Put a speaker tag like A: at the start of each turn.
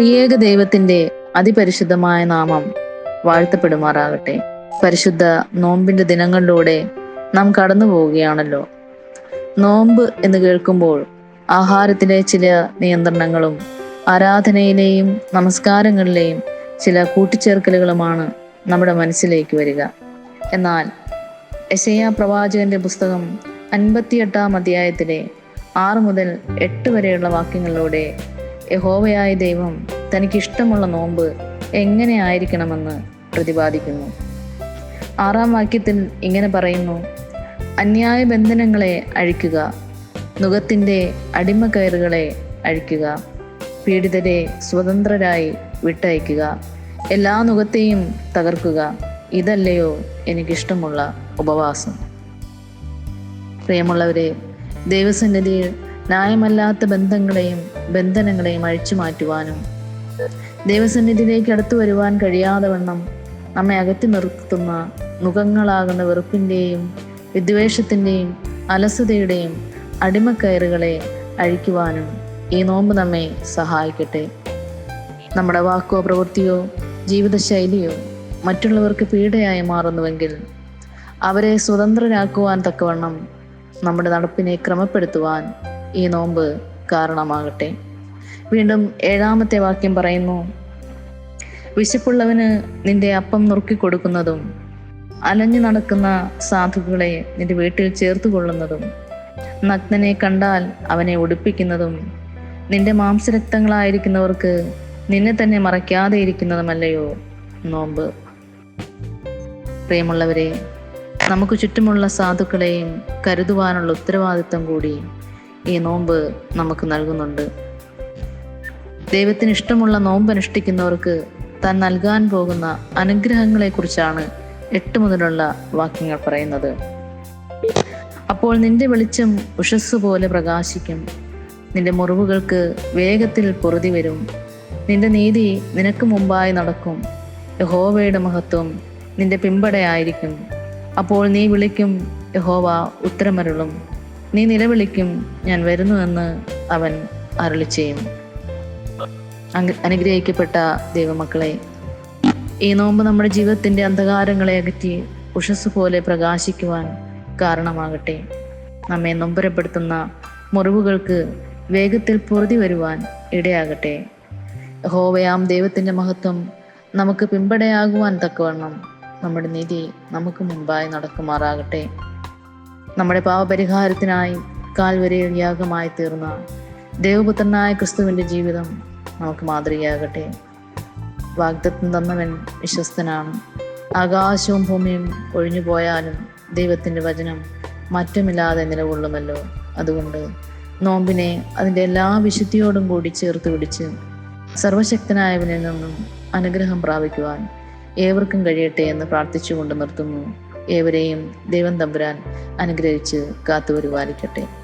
A: ത്രിയേക ദൈവത്തിന്റെ അതിപരിശുദ്ധമായ നാമം വാഴ്ത്തപ്പെടുമാറാകട്ടെ. പരിശുദ്ധ നോമ്പിന്റെ ദിനങ്ങളിലൂടെ നാം കടന്നു പോവുകയാണല്ലോ. നോമ്പ് എന്ന് കേൾക്കുമ്പോൾ ആഹാരത്തിലെ ചില നിയന്ത്രണങ്ങളും ആരാധനയിലെയും നമസ്കാരങ്ങളിലെയും ചില കൂട്ടിച്ചേർക്കലുകളുമാണ് നമ്മുടെ മനസ്സിലേക്ക് വരിക. എന്നാൽ യശയ പ്രവാചകന്റെ പുസ്തകം അൻപത്തിയെട്ടാം അധ്യായത്തിലെ ആറ് മുതൽ എട്ട് വരെയുള്ള വാക്യങ്ങളിലൂടെ യഹോവയായ ദൈവം തനിക്കിഷ്ടമുള്ള നോമ്പ് എങ്ങനെ ആയിരിക്കണമെന്ന് പ്രതിപാദിക്കുന്നു. ആറാം വാക്യത്തിൽ ഇങ്ങനെ പറയുന്നു അന്യായ ബന്ധനങ്ങളെ അഴിക്കുക നുഖത്തിന്റെ അടിമക്കയറുകളെ അഴിക്കുക പീഡിതരെ സ്വതന്ത്രരായി വിട്ടയക്കുക എല്ലാ നുഖത്തെയും തകർക്കുക ഇതല്ലയോ എനിക്കിഷ്ടമുള്ള ഉപവാസം. പ്രിയമുള്ളവരെ ദൈവസന്നിധിയിൽ ന്യായമല്ലാത്ത ബന്ധങ്ങളെയും ബന്ധനങ്ങളെയും അഴിച്ചു മാറ്റുവാനും ദൈവസന്നിധിയിലേക്ക് അടുത്തു വരുവാൻ കഴിയാതെ വണ്ണം നമ്മെ അകറ്റി നിർത്തുന്ന മുഖങ്ങളാകുന്ന വെറുപ്പിന്റെയും വിദ്വേഷത്തിന്റെയും അലസതയുടെയും അടിമക്കയറുകളെ അഴിക്കുവാനും ഈ നോമ്പ് നമ്മെ സഹായിക്കട്ടെ. നമ്മുടെ വാക്കോ പ്രവൃത്തിയോ ജീവിതശൈലിയോ മറ്റുള്ളവർക്ക് പീഡയായി മാറുന്നുവെങ്കിൽ അവരെ സ്വതന്ത്രരാക്കുവാൻ തക്കവണ്ണം നമ്മുടെ നടപ്പിനെ ക്രമപ്പെടുത്തുവാൻ ഈ നോമ്പ് കാരണമാകട്ടെ. വീണ്ടും ഏഴാമത്തെ വാക്യം പറയുന്നു വിശപ്പുള്ളവന് നിന്റെ അപ്പം നുറുക്കി കൊടുക്കുന്നതും അലഞ്ഞു നടക്കുന്ന സാധുക്കളെ നിന്റെ വീട്ടിൽ ചേർത്ത് കൊള്ളുന്നതും നഗ്നനെ കണ്ടാൽ അവനെ ഉടുപ്പിക്കുന്നതും നിന്റെ മാംസരക്തങ്ങളായിരിക്കുന്നവർക്ക് നിന്നെ തന്നെ മറയ്ക്കാതെ ഇരിക്കുന്നതുമല്ലയോ നോമ്പ്. പ്രിയമുള്ളവരെ നമുക്ക് ചുറ്റുമുള്ള സാധുക്കളെയും കരുതുവാനുള്ള ഉത്തരവാദിത്തം കൂടി ഈ നോമ്പ് നമുക്ക് നൽകുന്നുണ്ട്. ദൈവത്തിന് ഇഷ്ടമുള്ള നോമ്പ് അനുഷ്ഠിക്കുന്നവർക്ക് താൻ നൽകാൻ പോകുന്ന അനുഗ്രഹങ്ങളെക്കുറിച്ചാണ് എട്ട് മുതലുള്ള വാക്യങ്ങൾ പറയുന്നത്. അപ്പോൾ നിന്റെ വെളിച്ചം ഉഷസ് പോലെ പ്രകാശിക്കും. നിന്റെ മുറിവുകൾക്ക് വേഗത്തിൽ പൊറുതി വരും. നിന്റെ നീതി നിനക്ക് മുമ്പായി നടക്കും. യഹോവയുടെ മഹത്വം നിന്റെ പിമ്പടയായിരിക്കും അപ്പോൾ നീ വിളിക്കും യഹോവ ഉത്തരമരുളും. നീ നിലവിളിക്കും ഞാൻ വരുന്നുവെന്ന് അവൻ അരുളി ചെയ്യും. അനുഗ്രഹിക്കപ്പെട്ട ദൈവമക്കളെ ഈ നോമ്പ് നമ്മുടെ ജീവിതത്തിന്റെ അന്ധകാരങ്ങളെ അകറ്റി ഉഷസ് പോലെ പ്രകാശിക്കുവാൻ കാരണമാകട്ടെ. നമ്മെ നൊമ്പരപ്പെടുത്തുന്ന മുറിവുകൾക്ക് വേഗത്തിൽ പൊറുതി വരുവാൻ ഇടയാകട്ടെ. ഹോവയാം ദൈവത്തിന്റെ മഹത്വം നമുക്ക് പിമ്പടയാകുവാൻ തക്കവണ്ണം നമ്മുടെ നിധി നമുക്ക് മുമ്പായി നടക്കുമാറാകട്ടെ. നമ്മുടെ പാവപരിഹാരത്തിനായി കാൽവരയിൽ യാഗമായി തീർന്ന ദേവപുത്രനായ ക്രിസ്തുവിന്റെ ജീവിതം നമുക്ക് മാതൃകയാകട്ടെ. വാഗ്ദത്വം തന്നവൻ വിശ്വസ്തനാണ്. ആകാശവും ഭൂമിയും ഒഴിഞ്ഞു പോയാലും ദൈവത്തിന്റെ വചനം മറ്റുമില്ലാതെ നിലകൊള്ളുമല്ലോ. അതുകൊണ്ട് നോമ്പിനെ അതിന്റെ എല്ലാ വിശുദ്ധിയോടും കൂടി ചേർത്ത് പിടിച്ച് സർവശക്തനായവനിൽ നിന്നും അനുഗ്രഹം പ്രാപിക്കുവാൻ ഏവർക്കും കഴിയട്ടെ എന്ന് പ്രാർത്ഥിച്ചുകൊണ്ട് നിർത്തുന്നു. ഏവരെയും ദൈവം തമ്പുരാൻ അനുഗ്രഹിച്ച് കാത്തുപരിപാലിക്കട്ടെ.